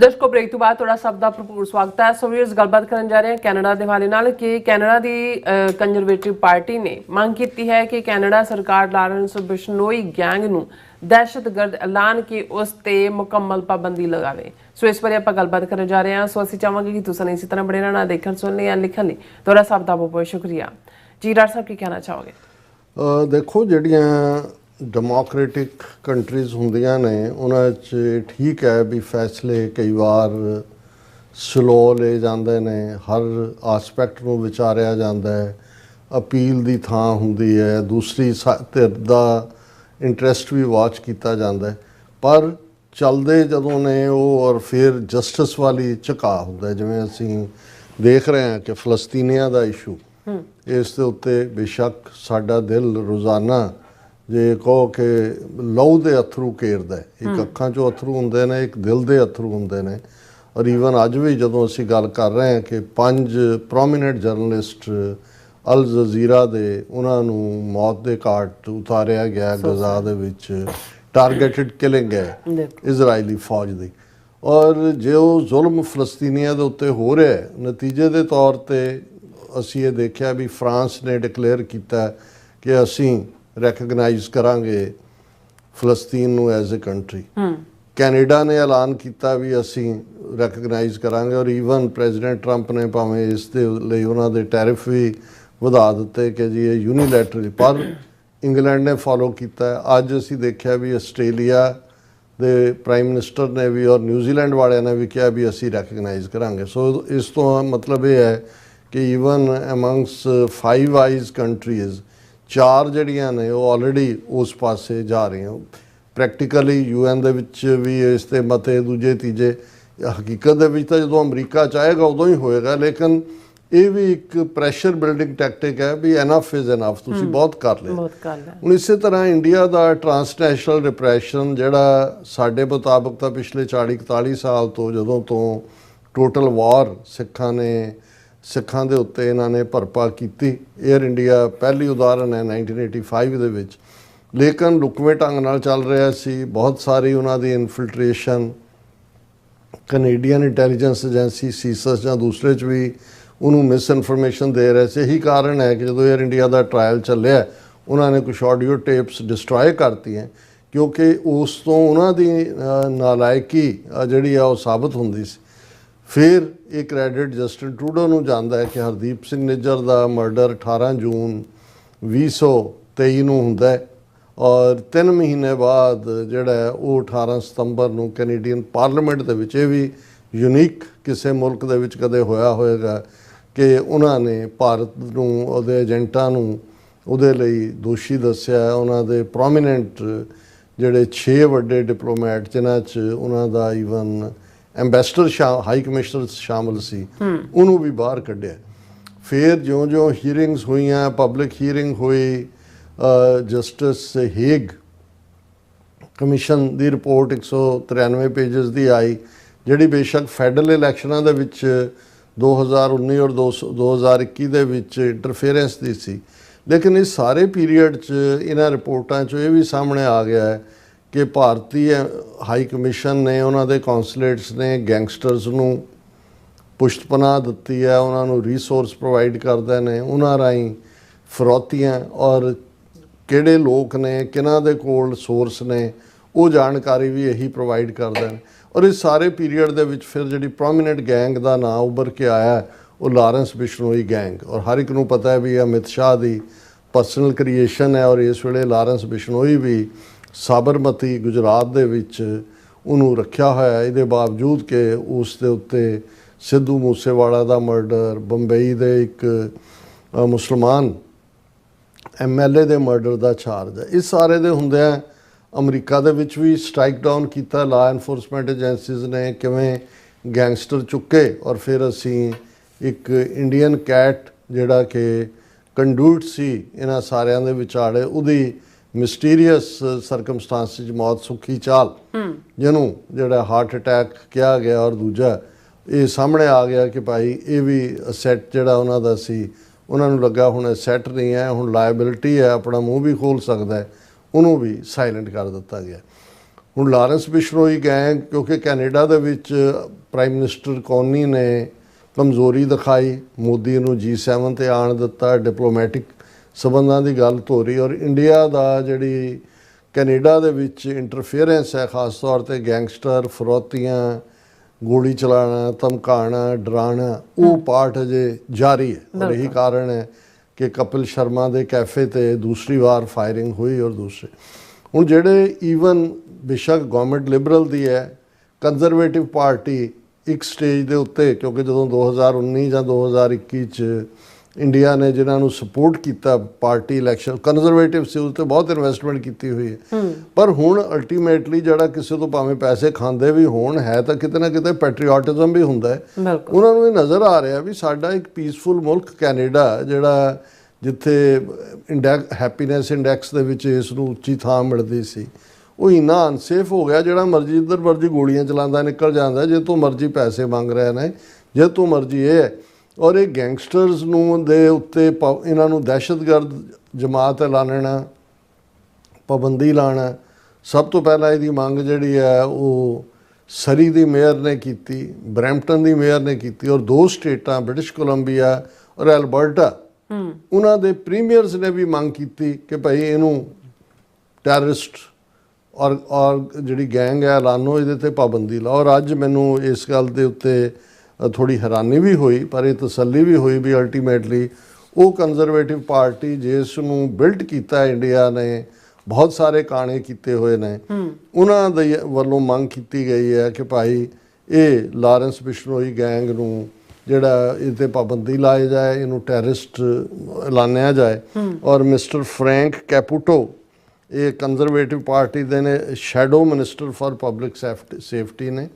ਦਰਸ਼ਕੋ break ਤੋਂ ਬਾਅਦ ਤੁਹਾਡਾ ਸਭ ਦਾ ਭਰਪੂਰ ਸਵਾਗਤ ਹੈ। ਸੋ ਵੀਰਸ, ਗੱਲਬਾਤ ਕਰਨ ਜਾ ਰਹੇ ਹਾਂ ਕੈਨੇਡਾ ਦੇ ਹਵਾਲੇ ਨਾਲ ਕਿ ਕੈਨੇਡਾ ਦੀ ਕੰਜ਼ਰਵੇਟਿਵ ਪਾਰਟੀ ਨੇ ਮੰਗ ਕੀਤੀ ਹੈ ਕਿ ਕੈਨੇਡਾ ਸਰਕਾਰ ਲਾਰੈਂਸ ਬਿਸ਼ਨੋਈ ਗੈਂਗ ਨੂੰ ਦਹਿਸ਼ਤਗਰਦ ਐਲਾਨ ਕੇ ਉਸ ਤੇ ਮੁਕੰਮਲ ਪਾਬੰਦੀ ਲਗਾਵੇ। ਸੋ ਇਸ ਬਾਰੇ ਆਪਾਂ ਗੱਲਬਾਤ ਕਰਨ ਜਾ ਰਹੇ ਹਾਂ। ਸੋ ਅਸੀਂ ਚਾਹਾਂਗੇ ਕਿ ਤੁਸੀਂ ਇਸੇ ਤਰ੍ਹਾਂ ਬਣੇ ਰਹਿਣਾ ਦੇਖਣ ਸੁਣਨੇ ਜਾਂ ਲਿਖਣ ਲਈ। ਤੁਹਾਡਾ ਸਭ ਦਾ ਬਹੁਤ ਬਹੁਤ ਸ਼ੁਕਰੀਆ। ਜੀ ਡਾਕਟਰ ਸਾਹਿਬ, ਕੀ ਕਹਿਣਾ ਚਾਹੋਗੇ? ਦੇਖੋ, ਜਿਹੜੀਆਂ ਡੈਮੋਕ੍ਰੈਟਿਕ ਕੰਟਰੀਜ਼ ਹੁੰਦੀਆਂ ਨੇ ਉਹਨਾਂ 'ਚ ਠੀਕ ਹੈ ਵੀ ਫੈਸਲੇ ਕਈ ਵਾਰ ਸਲੋ ਲਏ ਜਾਂਦੇ ਨੇ ਹਰ ਆਸਪੈਕਟ ਨੂੰ ਵਿਚਾਰਿਆ ਜਾਂਦਾ ਹੈ ਅਪੀਲ ਦੀ ਥਾਂ ਹੁੰਦੀ ਹੈ ਦੂਸਰੀ ਧਿਰ ਦਾ ਇੰਟਰਸਟ ਵੀ ਵਾਚ ਕੀਤਾ ਜਾਂਦਾ ਪਰ ਚੱਲਦੇ ਜਦੋਂ ਨੇ ਉਹ ਔਰ ਫਿਰ ਜਸਟਿਸ ਵਾਲੀ ਝੁਕਾ ਹੁੰਦਾ ਜਿਵੇਂ ਅਸੀਂ ਦੇਖ ਰਹੇ ਹਾਂ ਕਿ ਫਲਸਤੀਨੀਆਂ ਦਾ ਇਸ਼ੂ ਇਸ ਦੇ ਉੱਤੇ ਬੇਸ਼ੱਕ ਸਾਡਾ ਦਿਲ ਰੋਜ਼ਾਨਾ ਜੇ ਕਹੋ ਕਿ ਲਹੂ ਦੇ ਅਥਰੂ ਕੇਰਦਾ ਹੈ। ਇੱਕ ਅੱਖਾਂ 'ਚੋਂ ਅਥਰੂ ਹੁੰਦੇ ਨੇ ਇੱਕ ਦਿਲ ਦੇ ਅਥਰੂ ਹੁੰਦੇ ਨੇ ਔਰ ਈਵਨ ਅੱਜ ਵੀ ਜਦੋਂ ਅਸੀਂ ਗੱਲ ਕਰ ਰਹੇ ਹਾਂ ਕਿ ਪੰਜ ਪ੍ਰੋਮਿਨੈਂਟ ਜਰਨਲਿਸਟ ਅਲ ਜਜ਼ੀਰਾ ਦੇ ਉਹਨਾਂ ਨੂੰ ਮੌਤ ਦੇ ਘਾਟ ਉਤਾਰਿਆ ਗਿਆ ਗਜ਼ਾ ਦੇ ਵਿੱਚ ਟਾਰਗੇਟਡ ਕਿਲਿੰਗ ਹੈ। ਇਜ਼ਰਾਈਲੀ ਫੌਜ ਦੀ ਔਰ ਜੋ ਜ਼ੁਲਮ ਫਲਸਤੀਨੀਆਂ ਦੇ ਉੱਤੇ ਹੋ ਰਿਹਾ ਹੈ ਨਤੀਜੇ ਦੇ ਤੌਰ ਤੇ ਅਸੀਂ ਇਹ ਦੇਖਿਆ ਵੀ ਫਰਾਂਸ ਨੇ ਡਿਕਲੇਅਰ ਕੀਤਾ ਕਿ ਅਸੀਂ ਰੈਕਗਨਾਈਜ਼ ਕਰਾਂਗੇ ਫਲਸਤੀਨ ਨੂੰ ਐਜ਼ ਅ ਕੰਟਰੀ ਕੈਨੇਡਾ ਨੇ ਐਲਾਨ ਕੀਤਾ ਵੀ ਅਸੀਂ ਰੈਕਗਨਾਈਜ਼ ਕਰਾਂਗੇ ਔਰ ਈਵਨ ਪ੍ਰੈਜ਼ੀਡੈਂਟ ਟਰੰਪ ਨੇ ਭਾਵੇਂ ਇਸ ਦੇ ਲਈ ਉਹਨਾਂ ਦੇ ਟੈਰਿਫ ਵੀ ਵਧਾ ਦਿੱਤੇ ਕਿ ਜੀ ਇਹ ਯੂਨੀਲੈਟਰਲ ਪਰ ਇੰਗਲੈਂਡ ਨੇ ਫਾਲੋ ਕੀਤਾ। ਅੱਜ ਅਸੀਂ ਦੇਖਿਆ ਵੀ ਆਸਟ੍ਰੇਲੀਆ ਦੇ ਪ੍ਰਾਈਮ ਮਿਨਿਸਟਰ ਨੇ ਵੀ ਔਰ ਨਿਊਜ਼ੀਲੈਂਡ ਵਾਲਿਆਂ ਨੇ ਵੀ ਕਿਹਾ ਵੀ ਅਸੀਂ ਰੈਕਗਨਾਈਜ਼ ਕਰਾਂਗੇ। ਸੋ ਇਸ ਤੋਂ ਮਤਲਬ ਇਹ ਹੈ ਕਿ even amongst five eyes countries ਚਾਰ ਜਿਹੜੀਆਂ ਨੇ ਉਹ ਆਲਰੇਡੀ ਉਸ ਪਾਸੇ ਜਾ ਰਹੀਆਂ। ਪ੍ਰੈਕਟੀਕਲੀ ਯੂਐਨ ਦੇ ਵਿੱਚ ਵੀ ਇਸ ਤੇ ਮਤੇ ਦੂਜੇ ਤੀਜੇ ਹਕੀਕਤ ਦੇ ਵਿੱਚ ਤਾਂ ਜਦੋਂ ਅਮਰੀਕਾ ਚਾਹੇਗਾ ਉਦੋਂ ਹੀ ਹੋਏਗਾ। ਲੇਕਿਨ ਇਹ ਵੀ ਇੱਕ ਪ੍ਰੈਸ਼ਰ ਬਿਲਡਿੰਗ ਟੈਕਟਿਕ ਹੈ ਵੀ ਐਨਫ ਇਜ਼ ਐਨਫ ਤੁਸੀਂ ਬਹੁਤ ਕਰ ਲਿਆ। ਬਹੁਤ ਗੱਲ ਹੈ ਹੁਣ ਇਸੇ ਤਰ੍ਹਾਂ ਇੰਡੀਆ ਦਾ ਟਰਾਂਸਨੈਸ਼ਨਲ ਰਿਪਰੈਸ਼ਨ ਜਿਹੜਾ ਸਾਡੇ ਮੁਤਾਬਕ ਤਾਂ ਪਿਛਲੇ 40 41 ਸਾਲ ਤੋਂ ਜਦੋਂ ਤੋਂ ਟੋਟਲ ਵਾਰ ਸਿੱਖਾਂ ਨੇ ਸਿੱਖਾਂ ਦੇ ਉੱਤੇ ਇਹਨਾਂ ਨੇ ਭਰਪਾ ਕੀਤੀ। 에ਅਰ ਇੰਡੀਆ ਪਹਿਲੀ ਉਦਾਹਰਨ ਹੈ 1985 ਦੇ ਵਿੱਚ। ਲੇਕਿਨ ਲੁਕਵੇਂ ਢੰਗ ਨਾਲ ਚੱਲ ਰਿਹਾ ਸੀ। ਬਹੁਤ ਸਾਰੀ ਉਹਨਾਂ ਦੀ infiltration Canadian intelligence agency CSIS ਜਾਂ ਦੂਸਰੇ ਚ ਵੀ ਉਹਨੂੰ ਮਿਸ ਇਨਫੋਰਮੇਸ਼ਨ ਦੇ ਰਹੇ ਸੀ। ਇਹੀ ਕਾਰਨ ਹੈ ਕਿ ਜਦੋਂ 에ਅਰ ਇੰਡੀਆ ਦਾ ਟ੍ਰਾਇਲ ਚੱਲਿਆ, ਉਹਨਾਂ ਨੇ ਕੁਝ ਆਡੀਓ ਟੇਪਸ ਡਿਸਟਰੋਏ ਕਰਤੀਆਂ, ਕਿਉਂਕਿ ਉਸ ਤੋਂ ਉਹਨਾਂ ਦੀ ਨਾਲਾਇਕੀ ਜਿਹੜੀ ਆ, ਉਹ ਸਾਬਤ ਹੁੰਦੀ ਸੀ। ਫਿਰ ਇਹ ਕ੍ਰੈਡਿਟ ਜਸਟਿਨ ਟਰੂਡੋ ਨੂੰ ਜਾਂਦਾ ਹੈ ਕਿ ਹਰਦੀਪ ਸਿੰਘ ਨਿੱਜਰ ਦਾ ਮਰਡਰ 18 ਜੂਨ 2023 ਨੂੰ ਹੁੰਦਾ ਹੈ ਔਰ 3 ਮਹੀਨੇ ਬਾਅਦ ਜਿਹੜਾ ਉਹ 18 ਸਤੰਬਰ ਨੂੰ ਕੈਨੇਡੀਅਨ ਪਾਰਲੀਮੈਂਟ ਦੇ ਵਿੱਚ, ਇਹ ਵੀ ਯੂਨੀਕ ਕਿਸੇ ਮੁਲਕ ਦੇ ਵਿੱਚ ਕਦੇ ਹੋਇਆ ਹੋਵੇਗਾ ਕਿ ਉਹਨਾਂ ਨੇ ਭਾਰਤ ਨੂੰ, ਉਹਦੇ ਏਜੰਟਾਂ ਨੂੰ, ਉਹਦੇ ਲਈ ਦੋਸ਼ੀ ਦੱਸਿਆ ਉਹਨਾਂ ਦੇ ਪ੍ਰੋਮਿਨੈਂਟ ਜਿਹੜੇ 6 ਵੱਡੇ ਡਿਪਲੋਮੈਟ ਜਿਨ੍ਹਾਂ 'ਚ ਉਹਨਾਂ ਦਾ ਈਵਨ ਐਮਬੈਸਡਰ ਹਾਈ ਕਮਿਸ਼ਨਰ ਸ਼ਾਮਲ ਸੀ ਉਹਨੂੰ ਵੀ ਬਾਹਰ ਕੱਢਿਆ। ਫਿਰ ਜਿਉਂ-ਜਿਉਂ ਹੀਅਰਿੰਗਸ ਹੋਈਆਂ ਪਬਲਿਕ ਹੀਅਰਿੰਗ ਹੋਈ ਜਸਟਿਸ ਹੇਗ ਕਮਿਸ਼ਨ ਦੀ ਰਿਪੋਰਟ 193 ਪੇजेस ਦੀ ਆਈ, ਜਿਹੜੀ ਬੇਸ਼ੱਕ ਫੈਡਰਲ ਇਲੈਕਸ਼ਨਾਂ ਦੇ ਵਿੱਚ 2019 ਔਰ 2021 ਦੇ ਵਿੱਚ ਇੰਟਰਫੇਰੈਂਸ ਦੀ ਸੀ। ਲੇਕਿਨ ਇਸ ਸਾਰੇ ਪੀਰੀਅਡ 'ਚ ਇਹਨਾਂ ਰਿਪੋਰਟਾਂ 'ਚ ਇਹ ਵੀ ਸਾਹਮਣੇ ਆ ਗਿਆ ਹੈ ਕਿ ਭਾਰਤੀ ਹਾਈ ਕਮਿਸ਼ਨ ਨੇ ਉਹਨਾਂ ਦੇ ਕੌਂਸੂਲੇਟਸ ਨੇ ਗੈਂਗਸਟਰਸ ਨੂੰ ਪੁਸ਼ਤਪਨਾਹ ਦਿੱਤੀ ਹੈ, ਉਹਨਾਂ ਨੂੰ ਰਿਸੋਰਸ ਪ੍ਰੋਵਾਈਡ ਕਰਦੇ ਨੇ, ਉਹਨਾਂ ਰਾਹੀਂ ਫਰੋਤੀਆਂ ਔਰ ਕਿਹੜੇ ਲੋਕ ਨੇ, ਕਿਹਨਾਂ ਦੇ ਕੋਲ ਸੋਰਸ ਨੇ, ਉਹ ਜਾਣਕਾਰੀ ਵੀ ਇਹੀ ਪ੍ਰੋਵਾਈਡ ਕਰਦੇ ਨੇ। ਔਰ ਇਸ ਸਾਰੇ ਪੀਰੀਅਡ ਦੇ ਵਿੱਚ ਫਿਰ ਜਿਹੜੀ ਪ੍ਰੋਮਿਨੈਂਟ ਗੈਂਗ ਦਾ ਨਾਮ ਉੱਭਰ ਕੇ ਆਇਆ ਉਹ ਲਾਰੈਂਸ ਬਿਸ਼ਨੋਈ ਗੈਂਗ ਔਰ ਹਰ ਇੱਕ ਨੂੰ ਪਤਾ ਹੈ ਵੀ ਇਹ ਅਮਿਤ ਸ਼ਾਹ ਦੀ ਪਰਸਨਲ ਕ੍ਰੀਏਸ਼ਨ ਹੈ ਔਰ ਇਸ ਵੇਲੇ ਲਾਰੈਂਸ ਬਿਸ਼ਨੋਈ ਵੀ ਸਾਬਰਮਤੀ ਗੁਜਰਾਤ ਦੇ ਵਿੱਚ ਉਹਨੂੰ ਰੱਖਿਆ ਹੋਇਆ ਇਹਦੇ ਬਾਵਜੂਦ ਕਿ ਉਸ ਦੇ ਉੱਤੇ ਸਿੱਧੂ ਮੂਸੇਵਾਲਾ ਦਾ ਮਰਡਰ ਬੰਬਈ ਦੇ ਇੱਕ ਅ, ਮੁਸਲਮਾਨ ਐਮਐਲਏ ਦੇ ਮਰਡਰ ਦਾ ਚਾਰਜ ਹੈ। ਇਸ ਸਾਰੇ ਦੇ ਹੁੰਦਿਆਂ ਅਮਰੀਕਾ ਦੇ ਵਿੱਚ ਵੀ ਸਟ੍ਰਾਈਕ ਡਾਊਨ ਕੀਤਾ। ਲਾ ਐਨਫੋਰਸਮੈਂਟ ਏਜੰਸੀਜ਼ ਨੇ ਕਿਵੇਂ ਗੈਂਗਸਟਰ ਚੁੱਕੇ ਔਰ ਫਿਰ ਅਸੀਂ ਇੱਕ ਇੰਡੀਅਨ ਕੈਟ ਜਿਹੜਾ ਕਿ ਕੰਡੂਟ ਸੀ ਇਹਨਾਂ ਸਾਰਿਆਂ ਦੇ ਵਿਚਾਲੇ ਉਹਦੀ ਮਿਸਟੀਰੀਅਸ ਸਰਕਮਸਟੈਂਸਿਸ ਮੌਤ ਸੁੱਖੀ ਚਾਲ। ਜਿਹਨੂੰ ਜਿਹੜਾ ਹਾਰਟ ਅਟੈਕ ਕਿਹਾ ਗਿਆ ਔਰ ਦੂਜਾ ਇਹ ਸਾਹਮਣੇ ਆ ਗਿਆ ਕਿ ਭਾਈ ਇਹ ਵੀ ਅਸੈਟ ਜਿਹੜਾ ਉਹਨਾਂ ਦਾ ਸੀ ਉਹਨਾਂ ਨੂੰ ਲੱਗਾ ਹੁਣ ਅਸੈਟ ਨਹੀਂ ਹੈ ਹੁਣ ਲਾਇਬਿਲਿਟੀ ਹੈ ਆਪਣਾ ਮੂੰਹ ਵੀ ਖੋਲ ਸਕਦਾ ਹੈ ਉਹਨੂੰ ਵੀ ਸਾਇਲੈਂਟ ਕਰ ਦਿੱਤਾ ਗਿਆ। ਹੁਣ ਲਾਰੈਂਸ ਬਿਸ਼ਨੋਈ ਗੈਂਗ ਕਿਉਂਕਿ ਕੈਨੇਡਾ ਦੇ ਵਿੱਚ ਪ੍ਰਾਈਮ ਮਿਨਿਸਟਰ ਕੋਨੀ ਨੇ ਕਮਜ਼ੋਰੀ ਦਿਖਾਈ ਮੋਦੀ ਨੂੰ G7 ਤੇ ਆਣ ਦਿੱਤਾ ਡਿਪਲੋਮੈਟਿਕ ਸਬੰਧਾਂ ਦੀ ਗੱਲ ਤੋਰੀ ਔਰ ਇੰਡੀਆ ਦਾ ਜਿਹੜੀ ਕੈਨੇਡਾ ਦੇ ਵਿੱਚ ਇੰਟਰਫੇਰੈਂਸ ਹੈ ਖਾਸ ਤੌਰ ਤੇ ਗੈਂਗਸਟਰ ਫਰੋਤੀਆਂ ਗੋਲੀ ਚਲਾਣਾ ਧਮਕਾਣਾ ਡਰਾਣਾ ਉਹ ਪਾਰਟ ਅਜੇ ਜਾਰੀ ਹੈ। ਔਰ ਇਹੀ ਕਾਰਨ ਹੈ ਕਿ ਕਪਿਲ ਸ਼ਰਮਾ ਦੇ ਕੈਫੇ ਤੇ ਦੂਸਰੀ ਵਾਰ ਫਾਇਰਿੰਗ ਹੋਈ ਔਰ ਦੂਸਰੇ। ਹੁਣ ਜਿਹੜੇ ਈਵਨ ਬੇਸ਼ੱਕ ਗਵਰਨਮੈਂਟ ਲਿਬਰਲ ਦੀ ਹੈ ਕੰਜ਼ਰਵੇਟਿਵ ਪਾਰਟੀ ਇੱਕ ਸਟੇਜ ਦੇ ਉੱਤੇ ਕਿਉਂਕਿ ਜਦੋਂ 2019 ਜਾਂ 2021 ਚ ਇੰਡੀਆ ਨੇ ਜਿਨ੍ਹਾਂ ਨੂੰ ਸਪੋਰਟ ਕੀਤਾ ਪਾਰਟੀ ਇਲੈਕਸ਼ਨ ਕੰਜ਼ਰਵੇਟਿਵ ਸੀ ਉਸ ਤੇ ਬਹੁਤ ਇਨਵੈਸਟਮੈਂਟ ਕੀਤੀ ਹੋਈ ਹੈ। ਪਰ ਹੁਣ ਅਲਟੀਮੇਟਲੀ ਜਿਹੜਾ ਕਿਸੇ ਤੋਂ ਭਾਵੇਂ ਪੈਸੇ ਖਾਂਦੇ ਵੀ ਹੋਣ ਹੈ ਤਾਂ ਕਿਤੇ ਨਾ ਕਿਤੇ ਪੈਟਰੀਓਟਿਜ਼ਮ ਵੀ ਹੁੰਦਾ ਹੈ। ਉਹਨਾਂ ਨੂੰ ਇਹ ਨਜ਼ਰ ਆ ਰਿਹਾ ਵੀ ਸਾਡਾ ਇੱਕ ਪੀਸਫੁਲ ਮੁਲਕ ਕੈਨੇਡਾ ਜਿਹੜਾ ਜਿੱਥੇ ਇੰਡੈਕਸ ਹੈਪੀਨੈਸ ਇੰਡੈਕਸ ਦੇ ਵਿੱਚ ਇਸ ਨੂੰ ਉੱਚੀ ਥਾਂ ਮਿਲਦੀ ਸੀ ਉਹ ਇੰਨਾ ਅਨਸੇਫ ਹੋ ਗਿਆ ਜਿਹੜਾ ਮਰਜ਼ੀ ਇੱਧਰ ਮਰਜ਼ੀ ਗੋਲੀਆਂ ਚਲਾਉਂਦਾ ਨਿਕਲ ਜਾਂਦਾ ਜੇ ਤੋਂ ਮਰਜ਼ੀ ਪੈਸੇ ਮੰਗ ਰਿਹਾ ਨੇ ਜੇ ਤੋਂ ਮਰਜ਼ੀ ਇਹ ਹੈ। ਔਰ ਇਹ ਗੈਂਗਸਟਰਸ ਨੂੰ ਦੇ ਉੱਤੇ ਇਹਨਾਂ ਨੂੰ ਦਹਿਸ਼ਤਗਰਦ ਜਮਾਤ ਐਲਾਨਣਾ ਪਾਬੰਦੀ ਲਾਣਾ ਸਭ ਤੋਂ ਪਹਿਲਾਂ ਇਹਦੀ ਮੰਗ ਜਿਹੜੀ ਹੈ ਉਹ ਸਰੀ ਦੀ ਮੇਅਰ ਨੇ ਕੀਤੀ ਬਰੈਂਪਟਨ ਦੀ ਮੇਅਰ ਨੇ ਕੀਤੀ ਔਰ ਦੋ ਸਟੇਟਾਂ ਬ੍ਰਿਟਿਸ਼ ਕੋਲੰਬੀਆ ਔਰ ਐਲਬਰਟਾ। ਹੂੰ। ਉਹਨਾਂ ਦੇ ਪ੍ਰੀਮੀਅਰਸ ਨੇ ਵੀ ਮੰਗ ਕੀਤੀ ਕਿ ਭਾਈ ਇਹਨੂੰ ਟੈਰਰਿਸਟ ਔਰ ਔਰ ਜਿਹੜੀ ਗੈਂਗ ਹੈ ਐਲਾਨੋ ਇਹਦੇ ਤੇ ਪਾਬੰਦੀ ਲਾਓ। ਔਰ ਅੱਜ ਮੈਨੂੰ ਇਸ ਗੱਲ ਦੇ ਉੱਤੇ ਥੋੜੀ ਹੈਰਾਨੀ ਵੀ ਹੋਈ ਪਰ ਇਹ ਤਸੱਲੀ ਵੀ ਹੋਈ ਵੀ ਅਲਟੀਮੇਟਲੀ ਉਹ ਕੰਜ਼ਰਵੇਟਿਵ ਪਾਰਟੀ ਜਿਸ ਨੂੰ ਬਿਲਡ ਕੀਤਾ ਇੰਡੀਆ ਨੇ ਬਹੁਤ ਸਾਰੇ ਕਾਣੇ ਕੀਤੇ ਹੋਏ ਨੇ ਉਹਨਾਂ ਦੇ ਵੱਲੋਂ ਮੰਗ ਕੀਤੀ ਗਈ ਹੈ ਕਿ ਭਾਈ ਇਹ ਲਾਰੈਂਸ ਬਿਸ਼ਨੋਈ ਗੈਂਗ ਨੂੰ ਜਿਹੜਾ ਇਹ ਤੇ ਪਾਬੰਦੀ ਲਾਏ ਜਾਏ ਇਹਨੂੰ ਟੈਰਰਿਸਟ ਐਲਾਨਿਆ ਜਾਏ ਔਰ ਮਿਸਟਰ ਫਰੈਂਕ ਕੈਪੂਟੋ ਇਹ ਕੰਜ਼ਰਵੇਟਿਵ ਪਾਰਟੀ ਦੇ ਨੇ shadow minister for public safety ਨੇ।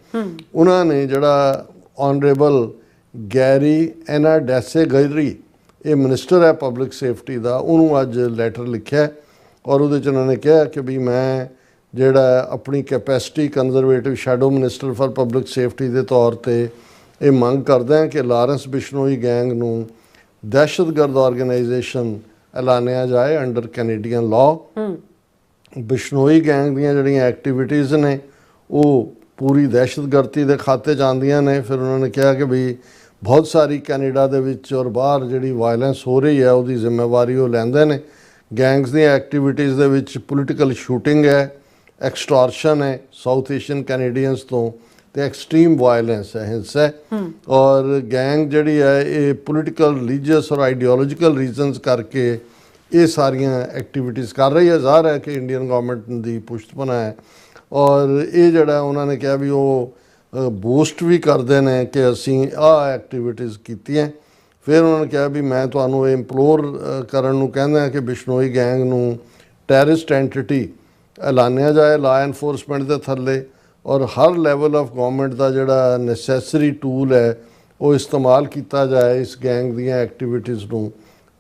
ਉਹਨਾਂ ਨੇ ਜਿਹੜਾ ਆਨਰੇਬਲ ਗੈਰੀ ਐਨਾ ਡੈਸੇ ਗੈਰੀ ਇਹ ਮਿਨਿਸਟਰ ਹੈ ਪਬਲਿਕ ਸੇਫਟੀ ਦਾ ਉਹਨੂੰ ਅੱਜ ਲੈਟਰ ਲਿਖਿਆ ਔਰ ਉਹਦੇ ਚ ਉਹਨਾਂ ਨੇ ਕਿਹਾ ਕਿ ਵੀ ਮੈਂ ਜਿਹੜਾ ਆਪਣੀ capacity conservative shadow minister for public safety ਦੇ ਤੌਰ ਤੇ ਇਹ ਮੰਗ ਕਰਦਾ ਹਾਂ ਕਿ ਲਾਰੈਂਸ ਬਿਸ਼ਨੋਈ ਗੈਂਗ ਨੂੰ ਦਹਿਸ਼ਤਗਰਦ ਆਰਗੇਨਾਈਜੇਸ਼ਨ ਐਲਾਨਿਆ ਜਾਏ under Canadian law Bishnoi gang ਦੀਆਂ ਜਿਹੜੀਆਂ ਐਕਟੀਵਿਟੀਜ਼ ਨੇ ਉਹ ਪੂਰੀ ਦਹਿਸ਼ਤਗਰਦੀ ਦੇ ਖਾਤੇ ਜਾਂਦੀਆਂ ਨੇ। ਫਿਰ ਉਹਨਾਂ ਨੇ ਕਿਹਾ ਕਿ ਵੀ ਬਹੁਤ ਸਾਰੀ ਕੈਨੇਡਾ ਦੇ ਵਿੱਚ ਔਰ ਬਾਹਰ ਜਿਹੜੀ ਵਾਇਲੈਂਸ ਹੋ ਰਹੀ ਹੈ ਉਹਦੀ ਜ਼ਿੰਮੇਵਾਰੀ ਉਹ ਲੈਂਦੇ ਨੇ। ਗੈਂਗਸ ਦੀਆਂ ਐਕਟੀਵਿਟੀਜ਼ ਦੇ ਵਿੱਚ ਪੋਲੀਟੀਕਲ ਸ਼ੂਟਿੰਗ ਹੈ ਐਕਸਟੋਰਸ਼ਨ ਹੈ ਸਾਊਥ ਏਸ਼ੀਅਨ ਕੈਨੇਡੀਅਨਸ ਤੋਂ ਤੇ ਐਕਸਟ੍ਰੀਮ ਵਾਇਲੈਂਸ ਹੈ ਹਿੰਸਾ ਹੈ। ਔਰ ਗੈਂਗ ਜਿਹੜੀ ਹੈ ਇਹ ਪੋਲੀਟੀਕਲ ਰਿਲੀਜੀਅਸ ਔਰ ਆਈਡੀਓਲੋਜੀਕਲ ਰੀਜ਼ਨਸ ਕਰਕੇ ਇਹ ਸਾਰੀਆਂ ਐਕਟੀਵਿਟੀਜ਼ ਕਰ ਰਹੀ ਹੈ। ਜ਼ਾਹਰ ਹੈ ਕਿ ਇੰਡੀਅਨ ਗਵਰਨਮੈਂਟ ਦੀ ਪੁਸ਼ਤਪਨਾ ਹੈ। ਔਰ ਇਹ ਜਿਹੜਾ ਉਹਨਾਂ ਨੇ ਕਿਹਾ ਵੀ ਉਹ ਬੂਸਟ ਵੀ ਕਰਦੇ ਨੇ ਕਿ ਅਸੀਂ ਆਹ ਐਕਟੀਵਿਟੀਜ਼ ਕੀਤੀਆਂ। ਫਿਰ ਉਹਨਾਂ ਨੇ ਕਿਹਾ ਵੀ ਮੈਂ ਤੁਹਾਨੂੰ ਇਹ ਇੰਪਲੋਰ ਕਰਨ ਨੂੰ ਕਹਿੰਦਾ ਕਿ ਬਿਸ਼ਨੋਈ ਗੈਂਗ ਨੂੰ ਟੈਰਰਿਸਟ ਐਂਟੀਟੀ ਐਲਾਨਿਆ ਜਾਏ ਲਾ ਐਨਫੋਰਸਮੈਂਟ ਦੇ ਥੱਲੇ। ਔਰ ਹਰ ਲੈਵਲ ਆਫ ਗਵਰਨਮੈਂਟ ਦਾ ਜਿਹੜਾ ਨੈਸੈਸਰੀ ਟੂਲ ਹੈ, ਉਹ ਇਸਤੇਮਾਲ ਕੀਤਾ ਜਾਏ ਇਸ ਗੈਂਗ ਦੀਆਂ ਐਕਟੀਵਿਟੀਜ਼ ਨੂੰ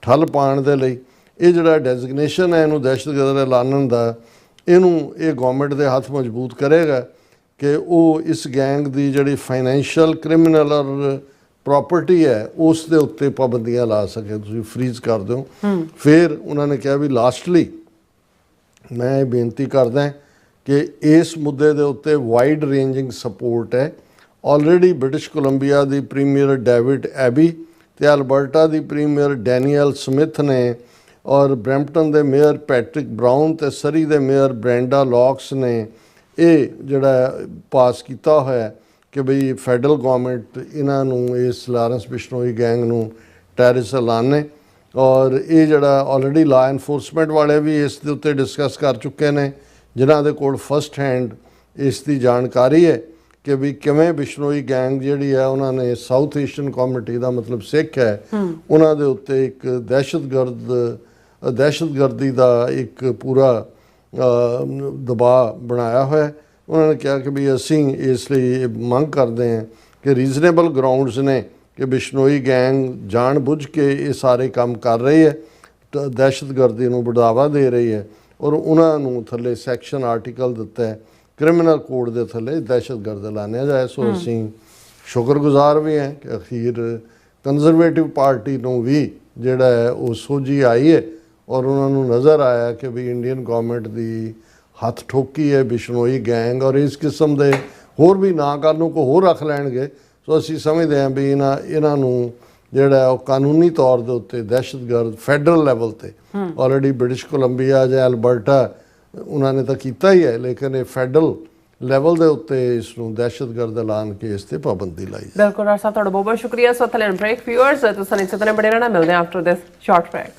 ਠੱਲ ਪਾਉਣ ਦੇ ਲਈ। ਇਹ ਜਿਹੜਾ ਡੈਜ਼ਿਗਨੇਸ਼ਨ ਹੈ, ਇਹਨੂੰ ਦਹਿਸ਼ਤਗਰਦ ਐਲਾਨਣ ਦਾ ਇਹਨੂੰ ਇਹ ਗਵਰਨਮੈਂਟ ਦੇ ਹੱਥ ਮਜ਼ਬੂਤ ਕਰੇਗਾ ਕਿ ਉਹ ਇਸ ਗੈਂਗ ਦੀ ਜਿਹੜੀ ਫਾਈਨੈਂਸ਼ੀਅਲ ਕ੍ਰਿਮੀਨਲ ਔਰ ਪ੍ਰਾਪਰਟੀ ਹੈ ਉਸ ਦੇ ਉੱਤੇ ਪਾਬੰਦੀਆਂ ਲਾ ਸਕੇ। ਤੁਸੀਂ ਫ੍ਰੀਜ਼ ਕਰ ਦਿਓ। ਫਿਰ ਉਹਨਾਂ ਨੇ ਕਿਹਾ ਵੀ ਲਾਸਟਲੀ ਮੈਂ ਇਹ ਬੇਨਤੀ ਕਰਦਾ ਕਿ ਇਸ ਮੁੱਦੇ ਦੇ ਉੱਤੇ ਵਾਈਡ ਰੇਂਜਿੰਗ ਸਪੋਰਟ ਹੈ। ਆਲਰੇਡੀ ਬ੍ਰਿਟਿਸ਼ ਕੋਲੰਬੀਆ ਦੀ ਪ੍ਰੀਮੀਅਰ ਡੇਵਿਡ ਐਬੀ ਤੇ ਅਲਬਰਟਾ ਦੀ ਪ੍ਰੀਮੀਅਰ ਡੈਨੀਅਲ ਸਮਿਥ ਨੇ ਔਰ ਬ੍ਰੈਂਪਟਨ ਦੇ ਮੇਅਰ ਪੈਟ੍ਰਿਕ ਬ੍ਰਾਊਨ ਤੇ ਸਰੀ ਦੇ ਮੇਅਰ ਬ੍ਰੈਂਡਾ ਲੌਕਸ ਨੇ ਇਹ ਜਿਹੜਾ ਪਾਸ ਕੀਤਾ ਹੋਇਆ ਕਿ ਬਈ ਫੈਡਰਲ ਗਵਰਨਮੈਂਟ ਇਹਨਾਂ ਨੂੰ ਇਸ ਲਾਰੈਂਸ ਬਿਸ਼ਨੋਈ ਗੈਂਗ ਨੂੰ ਟੈਰਰਿਸਟ ਐਲਾਨੇ ਔਰ ਇਹ ਜਿਹੜਾ ਆਲਰੇਡੀ ਲਾ ਐਨਫੋਰਸਮੈਂਟ ਵਾਲੇ ਵੀ ਇਸ ਦੇ ਉੱਤੇ ਡਿਸਕਸ ਕਰ ਚੁੱਕੇ ਨੇ ਜਿਨ੍ਹਾਂ ਦੇ ਕੋਲ ਫਸਟ ਹੈਂਡ ਇਸ ਦੀ ਜਾਣਕਾਰੀ ਹੈ ਕਿ ਵੀ ਕਿਵੇਂ ਬਿਸ਼ਨੋਈ ਗੈਂਗ ਜਿਹੜੀ ਹੈ ਉਹਨਾਂ ਨੇ ਸਾਊਥ ਏਸ਼ੀਅਨ ਕਮਿਊਨਿਟੀ ਦਾ ਮਤਲਬ ਸਿੱਖ ਹੈ। ਉਹਨਾਂ ਦੇ ਉੱਤੇ ਇੱਕ ਦਹਿਸ਼ਤਗਰਦ ਦਹਿਸ਼ਤਗਰਦੀ ਦਾ ਇੱਕ ਪੂਰਾ ਦਬਾਅ ਬਣਾਇਆ ਹੋਇਆ। ਉਹਨਾਂ ਨੇ ਕਿਹਾ ਕਿ ਵੀ ਅਸੀਂ ਇਸ ਲਈ ਮੰਗ ਕਰਦੇ ਹਾਂ ਕਿ ਰੀਜ਼ਨੇਬਲ ਗਰਾਊਂਡਸ ਨੇ ਕਿ ਬਿਸ਼ਨੋਈ ਗੈਂਗ ਜਾਣ ਬੁੱਝ ਕੇ ਇਹ ਸਾਰੇ ਕੰਮ ਕਰ ਰਹੀ ਹੈ ਦਹਿਸ਼ਤਗਰਦੀ ਨੂੰ ਵਧਾਵਾ ਦੇ ਰਹੀ ਹੈ ਔਰ ਉਹਨਾਂ ਨੂੰ ਥੱਲੇ ਸੈਕਸ਼ਨ ਆਰਟੀਕਲ ਦਿੱਤਾ ਹੈ। ਕ੍ਰਿਮੀਨਲ ਕੋਡ ਦੇ ਥੱਲੇ ਦਹਿਸ਼ਤਗਰਦ ਐਲਾਨਿਆ ਜਾਏ ਸੋ ਅਸੀਂ ਸ਼ੁਕਰਗੁਜ਼ਾਰ ਵੀ ਹਾਂ ਕਿ ਅਖੀਰ ਕੰਜ਼ਰਵੇਟਿਵ ਪਾਰਟੀ ਨੂੰ ਵੀ ਜਿਹੜਾ ਹੈ ਉਹ ਸੋਝੀ ਆਈ ਹੈ। ਔਰ ਉਹਨਾਂ ਨੂੰ ਨਜ਼ਰ ਆਇਆ ਕਿ ਵੀ ਇੰਡੀਅਨ ਗਵਰਨਮੈਂਟ ਦੀ ਹੱਥ ਠੋਕੀ ਹੈ ਬਿਸ਼ਨੋਈ ਗੈਂਗ ਔਰ ਇਸ ਕਿਸਮ ਦੇ ਹੋਰ ਵੀ ਨਾਂ ਕੱਲ੍ਹ ਨੂੰ ਕੋ ਹੋਰ ਰੱਖ ਲੈਣਗੇ। ਸੋ ਅਸੀਂ ਸਮਝਦੇ ਹਾਂ ਵੀ ਇਹਨਾਂ ਇਹਨਾਂ ਨੂੰ ਜਿਹੜਾ ਉਹ ਕਾਨੂੰਨੀ ਤੌਰ ਦੇ ਉੱਤੇ ਦਹਿਸ਼ਤਗਰਦ ਫੈਡਰਲ ਲੈਵਲ ਤੇ ਆਲਰੇਡੀ ਬ੍ਰਿਟਿਸ਼ ਕੋਲੰਬੀਆ ਜਾਂ ਅਲਬਰਟਾ ਉਹਨਾਂ ਨੇ ਤਾਂ ਕੀਤਾ ਹੀ ਹੈ ਲੇਕਿਨ ਇਹ ਫੈਡਰਲ ਲੈਵਲ ਦੇ ਉੱਤੇ ਇਸ ਨੂੰ ਦਹਿਸ਼ਤਗਰਦ ਐਲਾਨ ਕੇ ਇਸ ਤੇ ਪਾਬੰਦੀ ਲਾਈ ਬਿਲਕੁਲ ਡਾਕਟਰ ਸਾਹਿਬ ਤੁਹਾਡਾ ਬਹੁਤ ਬਹੁਤ ਸ਼ੁਕਰੀਆ। ਸੋ ਥਲੈਨ ਬ੍ਰੇਕ ਵਿਊਅਰਸ ਤੁਸੀਂ ਇਸੇ ਤਰ੍ਹਾਂ ਬੜੇ ਰਹਿਣਾ। ਮਿਲਦੇ ਹਾਂ ਆਫਟਰ ਦਿਸ ਸ਼ਾਰਟ ਬ੍ਰੇਕ